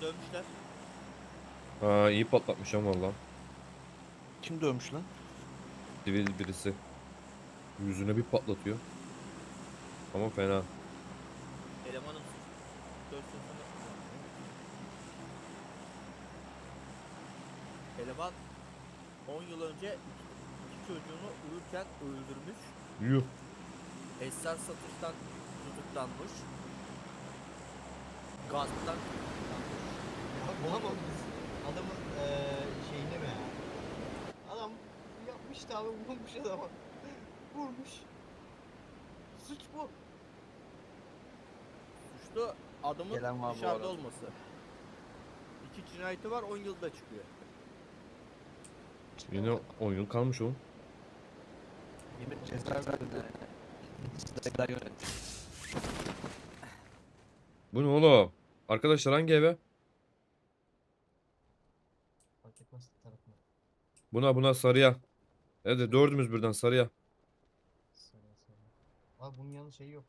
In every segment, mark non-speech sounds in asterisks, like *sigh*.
Dövmüşler. Aa iyi patlatmış ama valla. Kim dövmüş lan? Sivil birisi. Yüzüne bir patlatıyor. Ama fena. Elemanın dövsün. Eleman 10 yıl önce iki çocuğunu uyurken öldürmüş. Yuh. Esrar satıştan tutuklanmış. Gasptan bulamadınız. Adamın eee şeyini mi? Adam yapmıştı abi vurmuş adama. *laughs* Vurmuş. Suç bu. Suçlu adamın Gelen var bu dışarıda arada. olması. İki cinayeti var 10 yılda çıkıyor. Yine 10 yıl kalmış oğlum. Yine ceza verdi. Sizler yönet. Bu ne oğlum? Arkadaşlar hangi eve? Buna buna sarıya. Evet dördümüz birden sarıya. Sarı sarı. Abi bunun yanı şeyi yok.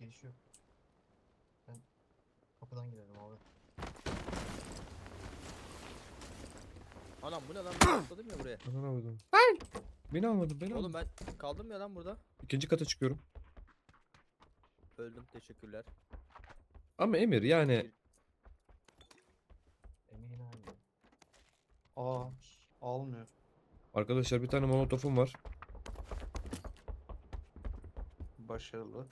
Giriş yok. Ben kapıdan girelim abi. Anam bu ne lan ben atladım ya buraya. Aman avradım. Beni almadın beni Oğlum almadın. ben kaldım ya lan burada. İkinci kata çıkıyorum. Öldüm teşekkürler. Ama Emir yani Aa almıyor. arkadaşlar bir tane molotofum var. Başarılı.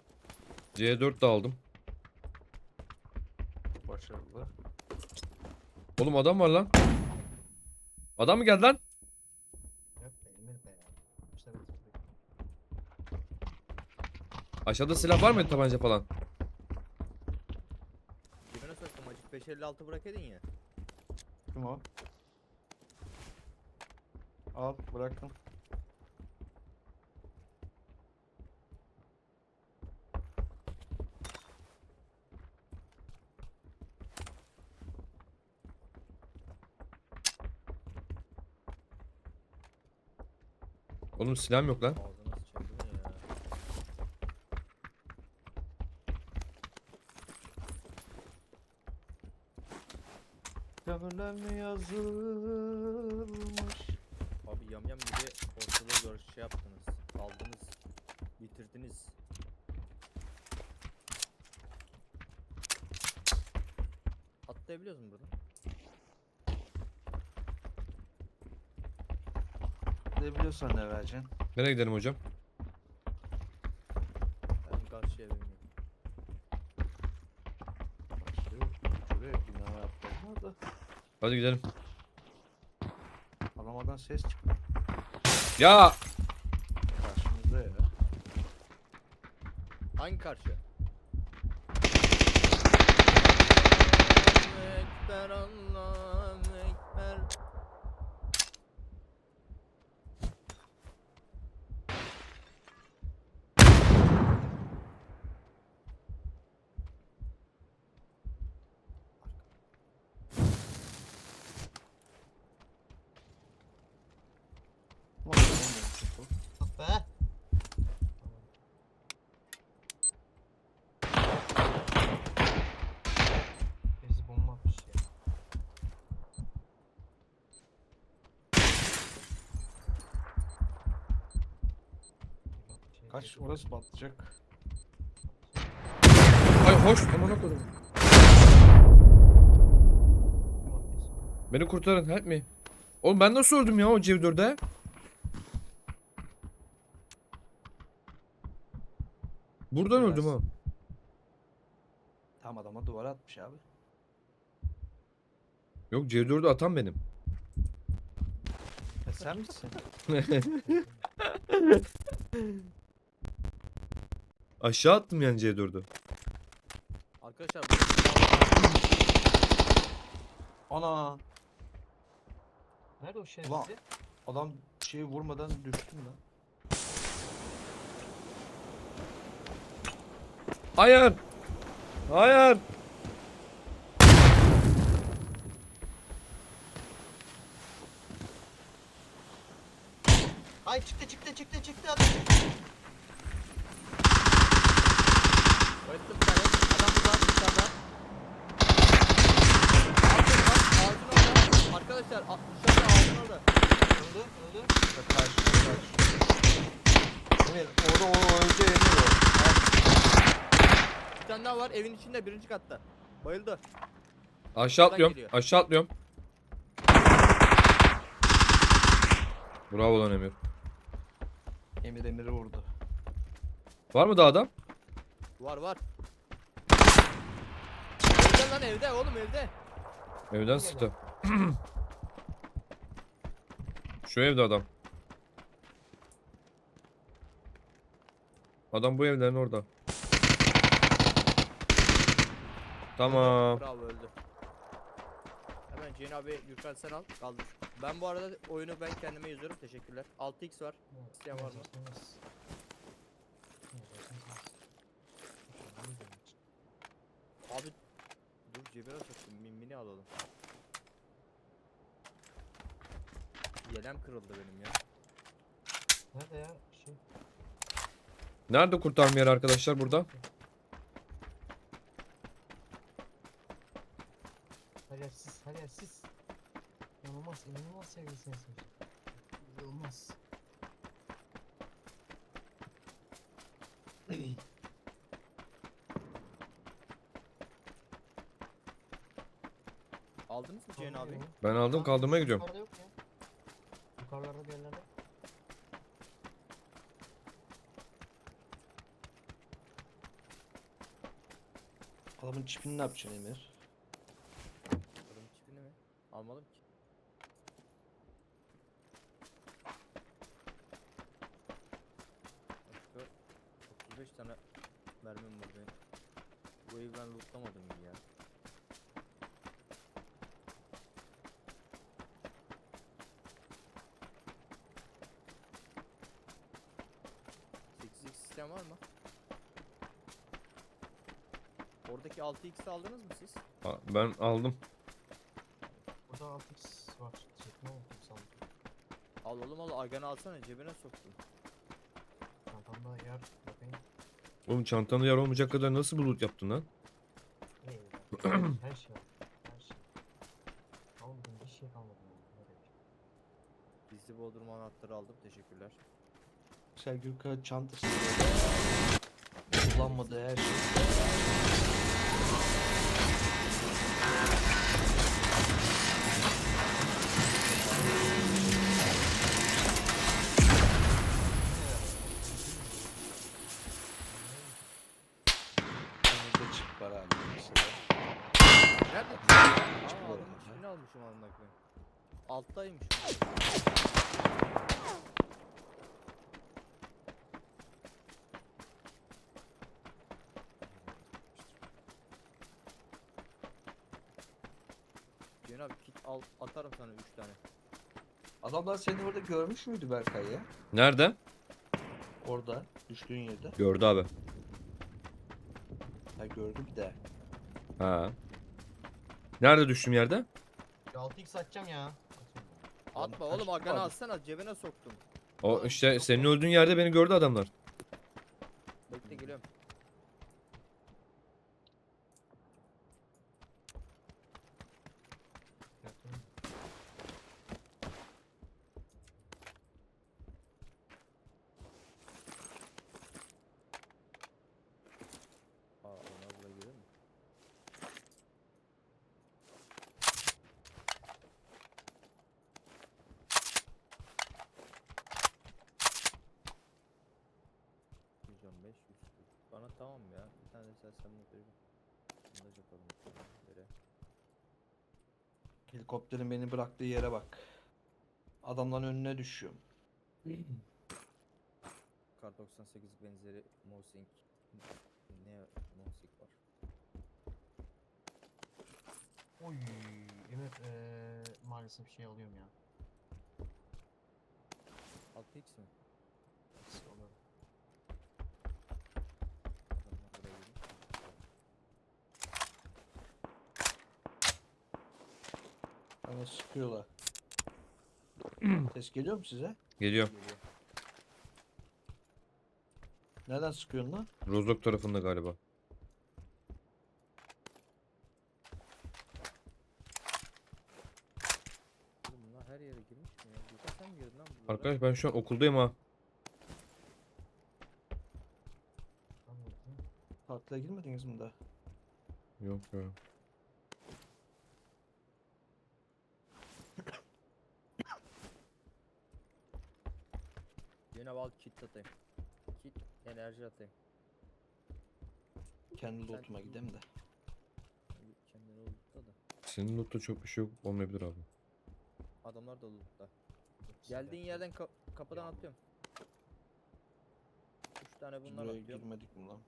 C4 de aldım. Başarılı. Oğlum adam var lan. Adam mı geldi lan? Aşağıda silah var mı tabanca falan? Cebine soktum acık 556 bırak edin ya. Kim o? Al bıraktım. Oğlum silahım yok lan. Ağzına ne ya. Gönlüm yazılmış. Abi yamyam gibi ortalığı gör şey yaptınız. Aldınız. Bitirdiniz. Atlayabiliyoruz mu buradan? Biliyorsan ne vereceksin? Nereye gidelim hocam? Ben karşıya. Başlıyor. Şuraya binaya atlarlar da. Hadi gidelim. Adamadan ses çıktı. Ya Karşımızda ya. Hangi karşı? Ekber Allah Ekber Ulan ben de- Ah be. Birisi bomba atmış ya. Şey Kaç orası patlayacak. ay hoş amına o. Beni kurtarın help me. Oğlum ben nasıl öldüm ya o C4'de? Buradan öldüm ha. Tam adama duvara atmış abi. Yok C4'ü atan benim. E sen misin? *laughs* Aşağı attım yani C4'ü. Arkadaşlar Ana Nerede o şerefsiz? adam şeyi vurmadan düştüm lan. Hayır. Hayır. Ay çıktı çıktı çıktı çıktı adam. Adam burada var. Arkadaşlar a- dışarıda ağacın orada. Öldü. Öldü. Bak karşı önce Emir. Bir tane daha var evin içinde birinci katta. Bayıldı. Aşağı Buradan atlıyorum. Aşağı atlıyorum. Bravo lan Emir. Emir Emir'i vurdu. Var mı daha adam? Var var. Evde lan evde oğlum evde. Evden sıktı. *clears throat* Şu evde adam. Adam bu evlerin orada. Tamam. Bravo öldü. Hemen Ceyhun abi Gürkan sen al kaldır. Ben bu arada oyunu ben kendime yazıyorum teşekkürler. 6x var. İsteyen var mı? Abi dur cebine soktum mimmini alalım. Yelem kırıldı benim ya. Nerede ya? Şey. Nerede kurtarma yeri arkadaşlar burada? Her yer siz, her yer siz. İnanılmaz, inanılmaz sevgilisiniz. İnanılmaz. *clears throat* Aldınız mı Ceyhun abi? Ben aldım kaldırmaya gidiyorum. Yukarıda yok ya. Yukarılarda bir yerlerde. Adamın çipini ne yapacaksın Emir? Adamın çipini mi? Almadım ki. Başka 35 tane mermim var benim. Bu evi ben lootlamadım gibi ya. Sistem var mı? Oradaki 6x'i aldınız mı siz? Aa, Ben aldım. Burada 6x var. Çekme 6x aldım. Al oğlum al aganı alsana cebine soktun. Çantamda yer bakayım. Oğlum çantanda yer olmayacak kadar nasıl loot yaptın lan? *clears throat* Her şey var. Her şey. Almadım bir şey kalmadı. Gizli bodrum anahtarı aldım teşekkürler. Sen Gürkan çantası. Kullanmadığı her şey. Çip var abi mesela. Nerede? Almışım koyayım. Alttaymış. Ceyhun abi kit al atarım sana 3 tane. Adamlar seni orada görmüş müydü Berkay ya? Nerede? Orada düştüğün yerde. Gördü abi. Ha gördü bir de. Ha. Nerede düştüm yerde? Bir 6x atacağım ya. Atma oğlum vardı? atsana cebine soktum. O Oğlum, işte senin öldüğün yerde beni gördü adamlar. Bir tane sersem vereceğim. Bunu da yapalım. Böyle. Helikopterin beni bıraktığı yere bak. Adamların önüne düşüyorum. Kar 98 benzeri Mosing. Ne Mosing var? Oy Emir eee maalesef şey alıyorum ya. 6x mi? Eksi alıyorum. Adamlar buraya geliyor. Bana sıkıyorlar. *clears throat* Ses geliyor mu size? Geliyor. Nereden sıkıyorsun lan? Rozok tarafında galiba. Oğlum girmiş mi ya? Gürkan sen mi girdin lan buralara? Arkadaş ben şu an okuldayım ha. Tatile girmediniz mi daha? Yok ya. Cenab al kit atayım. Kit enerji atayım. Kendi Sen- lootuma gidem de. Hadi Kendini lootla da. Senin lootta çok bir şey yok olmayabilir abi. Adamlar da lootla. Geldiğin yerden ka- kapıdan atıyorum. Üç tane Biz bundan buraya atıyorum. girmedik mi lan?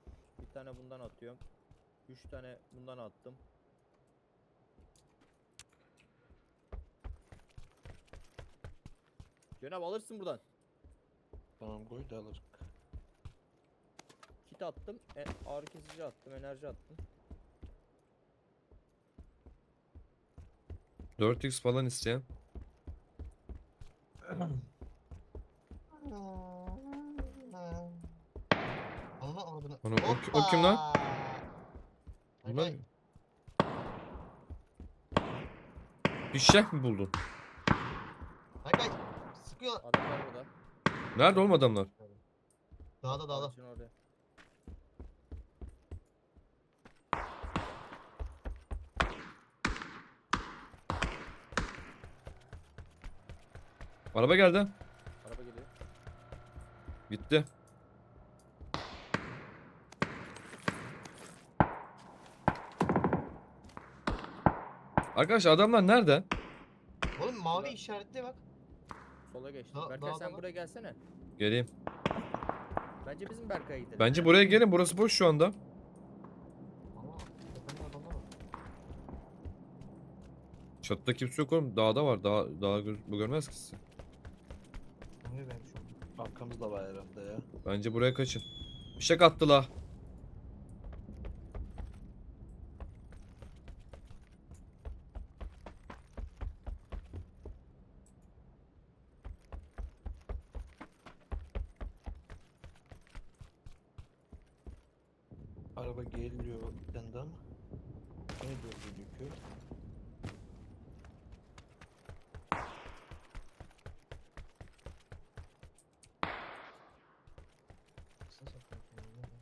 Bir tane bundan atıyorum. Üç tane bundan attım. Cenab alırsın buradan. Tamam koy da alırız. Kit attım. E, ağrı kesici attım. Enerji attım. 4x falan isteyen. Ananı avradını. Ana, o o kim lan? Hoppa! Bunlar Berkay, bir şef mi buldun? Berkay, sıkıyor. Adamlar. Nerede oğlum adamlar? Dağda dağda. Ağacın. Araba geldi. Araba geliyor. Gitti. Arkadaşlar adamlar nerede? Oğlum mavi işaretli bak. Sola geçti. Da- Berkay sen buraya gelsene. Geleyim. Bence bizim Berkay'a gidelim. Bence buraya gelin. Burası boş şu anda. Ama tepende adamlar var. Çatıda kimse yok oğlum. Dağda var. Dağ, dağ göz, bu görmez ki sizi. Arkamızda var herhalde ya. Bence buraya kaçın. Bir şey attı la. Araba geliyor dendi ama. Ne diyor gözüküyor? Kısa sakın kendini.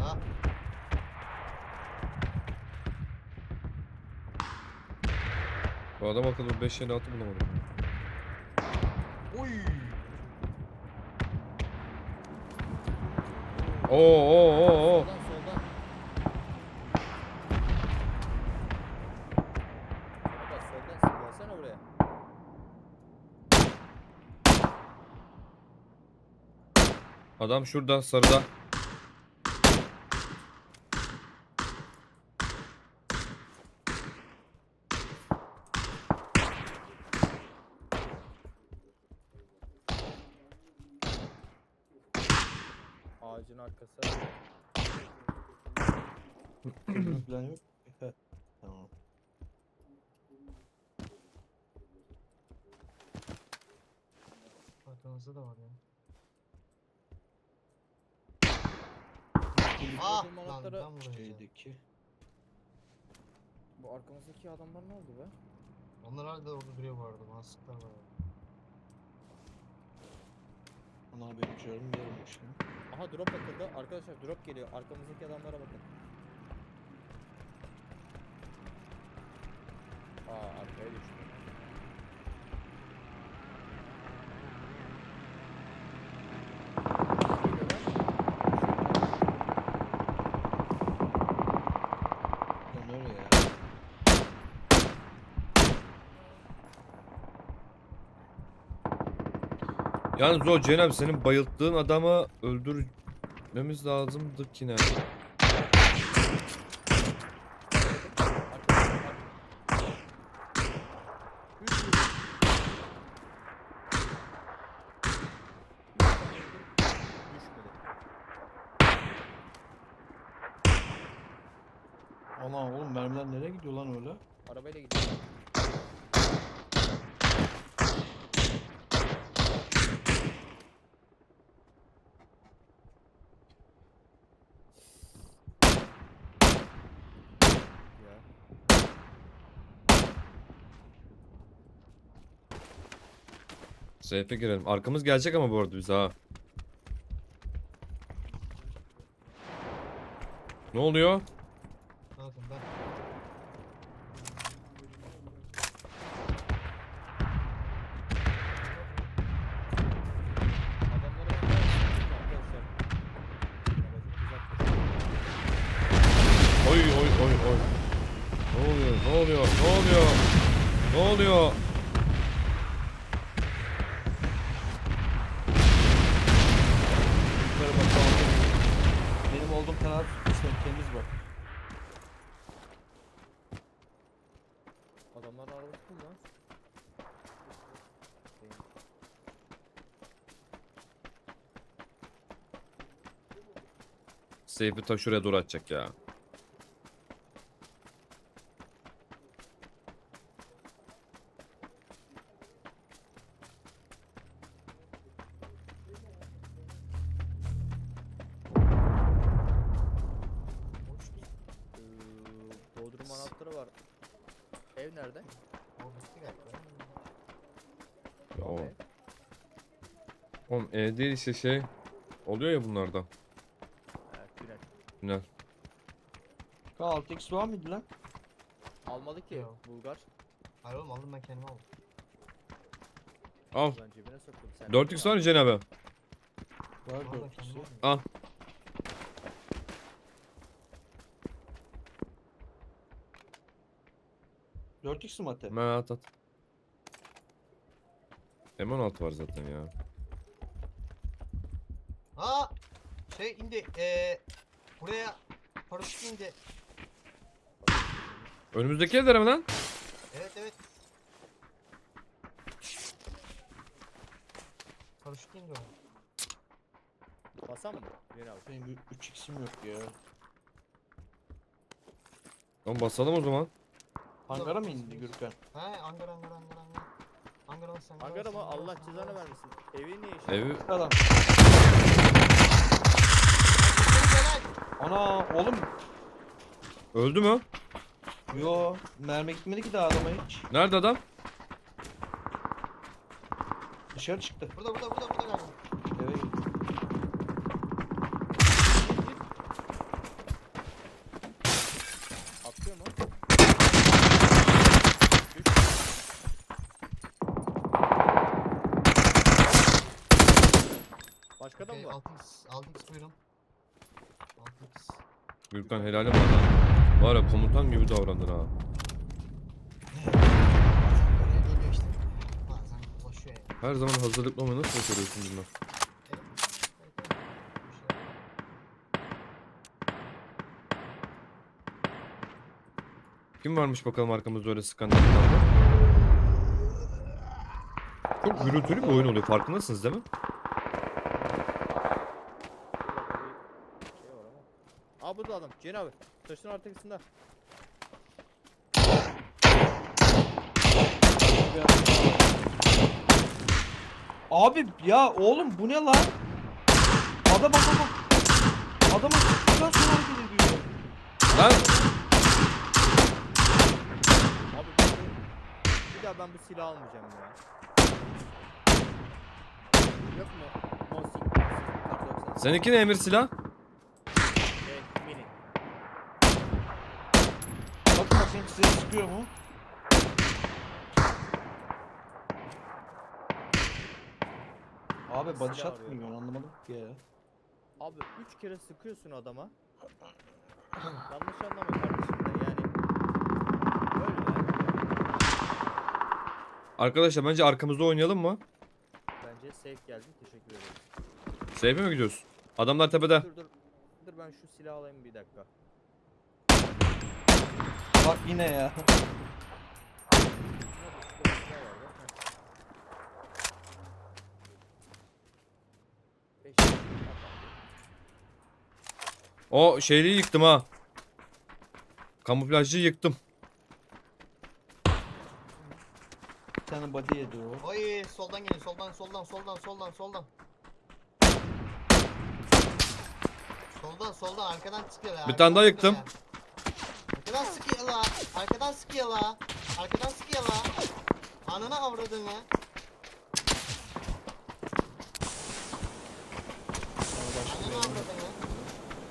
Ha, Bu adam akıllı 5 yeni atı bulamadım. Oy. Oo oo oo oo. Soldan soldan. Bak soldan gelsene buraya. Adam şurada sarıda. Ağacın arkası. Plan yok. Heh, Tamam. Arkamızda da var ya. Bu Ah lan anahtarı- ben vuracağım. Şeydeki. Bu arkamızdaki adamlar ne oldu be? Onlar hala orada duruyor bu arada. Bana sıktılar var. Ana benim canım yarılmış lan. Aha drop atıldı. Arkadaşlar drop geliyor. Arkamızdaki adamlara bakın. Aa arkaya düştü. Lan öyle ya. Yalnız o Cenab senin bayılttığın adamı öldürmemiz lazımdı ki ne? Ana oğlum mermiler nereye gidiyor lan öyle? Arabayla gidiyor. Safe'e girelim. Arkamız gelecek ama bu arada bize ha. Ne oluyor? Bakın ben. Adamları ben de arkadaşlar. Oy oy oy oy. Ne oluyor? Ne oluyor? Ne oluyor? Ne oluyor? Yukarı bakalım. Benim olduğum kanal sen temiz bak. Adamların arabası kim lan? Safe'i ta şuraya doğru atacak ya. Bodrum anahtarı var. Ev nerede? Ya o. Oğlum E değil işte şey. Oluyor ya bunlarda. Kanal 6x var mıydı lan? Almadı ki Yok. Bulgar. Hayır oğlum aldım ben kendime aldım. Al. Ben cebine soktum. Sen 4x var mı Cenab-ı? Var Aldım ben 4x. kendime aldım. Al. Dört x mi atı? Ben at at. M16 var zaten ya. Aa! Şey indi. Eee buraya paraşüt indi. Önümüzdeki evlere mi lan? Evet evet. Paraşüt indi o. Basan mı? Yeni abi. Benim 3x'im yok ya. Oğlum basalım o zaman. Hangara mı indi Gürkan? He Ankara Ankara Ankara Ankara. Ankara bas bas, mı? Allah cezanı vermesin. Evi niye işin? Evi Adam. Ana oğlum. öldü mü? Yo mermi gitmedi ki daha adama hiç. Nerede adam? Dışarı çıktı. Burada burada burada burada galiba. Eve gitti. Atlıyor mu? Başka da mı Okey, var? 6x 6x buyurun. 6x. Gürkan helalim var lan. Var ya komutan gibi davrandın ha. Her zaman hazırlıklı olmayı nasıl başarıyorsun bilmem. Evet. Evet, evet. Bu işler. Kim varmış bakalım arkamızda öyle skandallarda? Çok gürültülü bir oyun oluyor farkındasınız değil mi? Şey var ama. Aa burada adam. Ceni abi. Taşın arkasında. Abi ya oğlum bu ne lan? Ada bak bak. Adamı sıktıktan sonra hareket ediyor. Lan Abi bir daha ben bu silahı almayacağım ya. Yok mu? Mosik. Kar 90. seninki ne emir silah? Şey, mini. Bak bakayım size sıkıyor mu? Abi body Silah shot mı yiyorsun anlamadım ki ya. Abi 3 kere sıkıyorsun adama. Yanlış anlama kardeşim de yani. Böyle yani. Arkadaşlar bence arkamızda oynayalım mı? Bence safe geldi. Teşekkür ederim. Safe'e mi gidiyoruz? Adamlar tepede. Dur dur. Dur ben şu silahı alayım bir dakika. Bak yine ya. O şeyliği yıktım ha. Kamuflajcıyı yıktım. Bir tane body yedi o. Oy soldan gelin soldan soldan soldan soldan soldan. Soldan soldan arkadan sıkıyorlar. Bir tane daha yıktım. sıkıyorlar. Arkadan sıkıyor la. Arkadan sıkıyor la. Arkadan sıkıyor la. Anana avradını. Anana.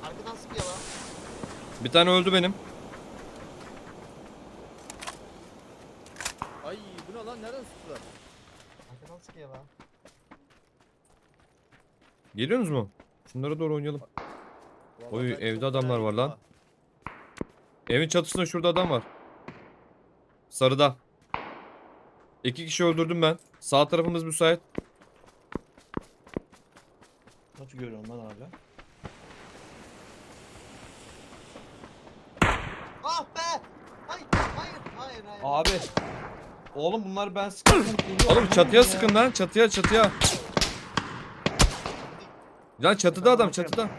Arkadan sıkıyor. Bir tane öldü benim. Ay bu ne lan nereden sıktılar? Arkadan sıkıyor la. Geliyorsunuz mu? Şunlara doğru oynayalım. Oy evde adamlar var lan. Evin çatısında şurada adam var. Sarıda. İki kişi öldürdüm ben. Sağ tarafımız müsait. Nasıl görüyorsun lan abi? Ah be! Hayır, hayır, hayır, hayır. Abi. Oğlum bunlar ben sıkıntı Oğlum çatıya sıkın lan. Çatıya çatıya. Lan çatıda adam çatıda.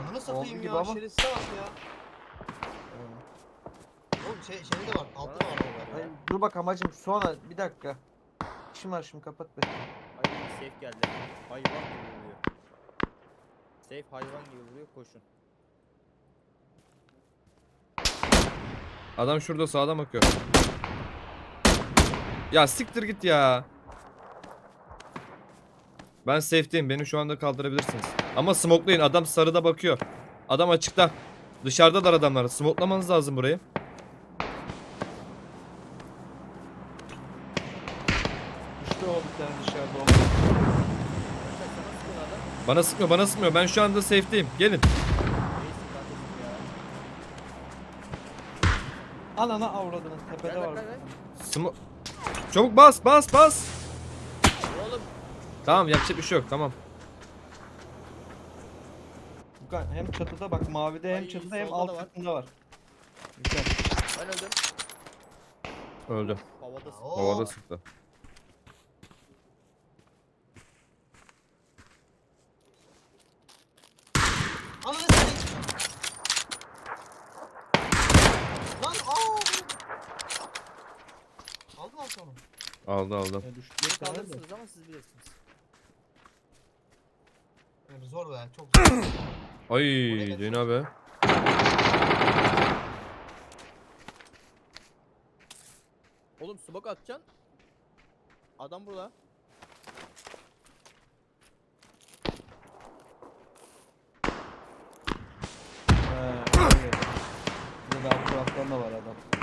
Ananı satayım gibi ya, ama. şerefsize bak ya. Şey, şey de var, altta da var orada ya. Dur bak amacım sonra bir dakika. İşim var şimdi kapat be. Safe geldi. Hayvan gibi vuruyor. Safe hayvan gibi vuruyor koşun. Adam şurada sağdan bakıyor. Ya siktir git ya. Ben safe'deyim. Beni şu anda kaldırabilirsiniz. Ama smokelayın. Adam sarıda bakıyor. Adam açıkta. Dışarıdalar adamlar. Smokelamanız lazım burayı. İşte o bir tane dışarıda o. Arkadaşlar sana sıkın adam. Bana sıkmıyor, bana sıkmıyor. Ben şu anda safe'deyim. Gelin. Anana avradını tepede Gel, var. Smo Çabuk bas, bas, bas. Oğlum Tamam, yapacak bir şey yok. Tamam. Furkan hem çatıda bak mavide hem Ay, çatıda hem solda alt da var. katında var. Güzel. ben öldüm. Öldü. Havada sıktı. Havada sıktı. Ananı satayım. Lan aa! Aldın mı onu? Aldı, aldı. Ya düştü. Beni kaldırırsınız ama siz bilirsiniz. Yani zor be, çok zor. Ay, Ceyhun abi. Oğlum smoke atacaksın. Adam burada. He, evet. Bir de alt taraftan da var adam.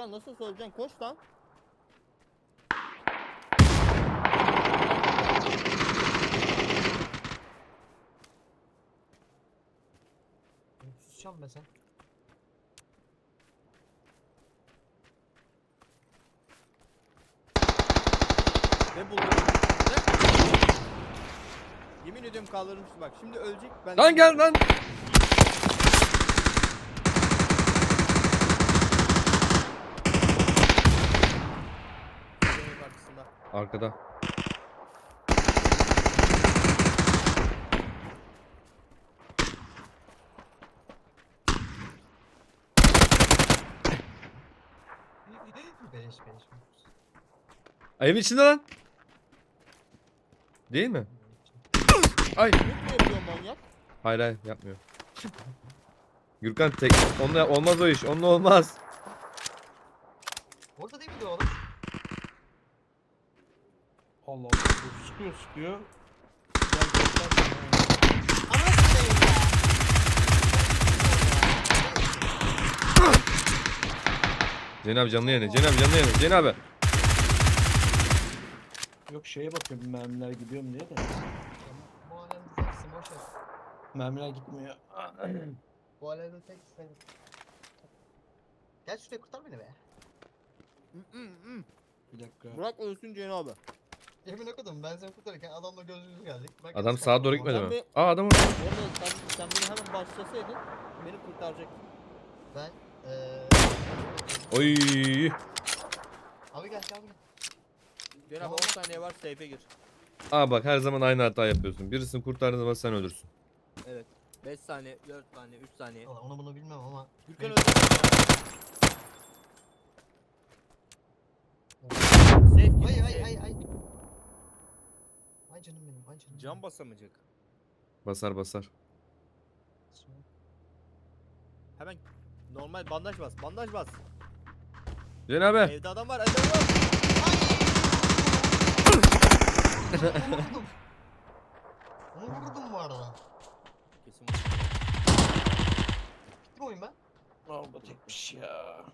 Gürkan nasıl söyleyeceksin? Koş lan. Susacağım be sen. Ne buldun? Ne? Yemin ediyorum kaldırmıştı bak. Şimdi ölecek. Ben Lan gel lan. Yemin arkasında. Arkada. Beleş beleş. Evin içinde lan. Değil mi? Ay. Ne yapıyor manyak? Hayır hayır yapmıyor. Gürkan tek onunla olmaz o iş. Onunla olmaz. Orada değil miydi o oğlum? Allah Allah. Sıkıyor sıkıyor. Ya. Ceyhun abi canlı yayını. Ceyhun abi canlı yayını. Ceyhun abi. Yok şeye bakıyorum mermiler gidiyor mu diye de. Bu alemde teksin boş ver. Mermiler gitmiyor. Bu alemde teksin. Gel şuraya kurtar beni be. Bir dakika. Bırak ölsün Ceyhun abi. Yemin okudum ben seni kurtarırken adamla göz yüze geldik. Ben Adam sağa doğru gitmedi mi? bir- Aa adam Bu arada sen, sen beni hemen başlasaydın beni kurtaracaktın. Ben eee... Oy. Abi gel abi gel. Ceyhun abi 10 saniye var safe'e gir. Aa bak her zaman aynı hata yapıyorsun. Birisini kurtardığın zaman sen ölürsün. Evet. 5 saniye, 4 saniye, 3 saniye. Valla onu bunu bilmem ama. Gürkan öldü. Safe gir. Ay ay ay ay. Ay canım benim ay canım. Can basamayacak. Basar basar. Hemen normal bandaj bas. Bandaj bas. Cenab-ı Evde adam var. Evde adam var. Onu vurdum. Onu vurdum bu arada. Kesin Bitti mi oyun ben? Araba tekmiş ya.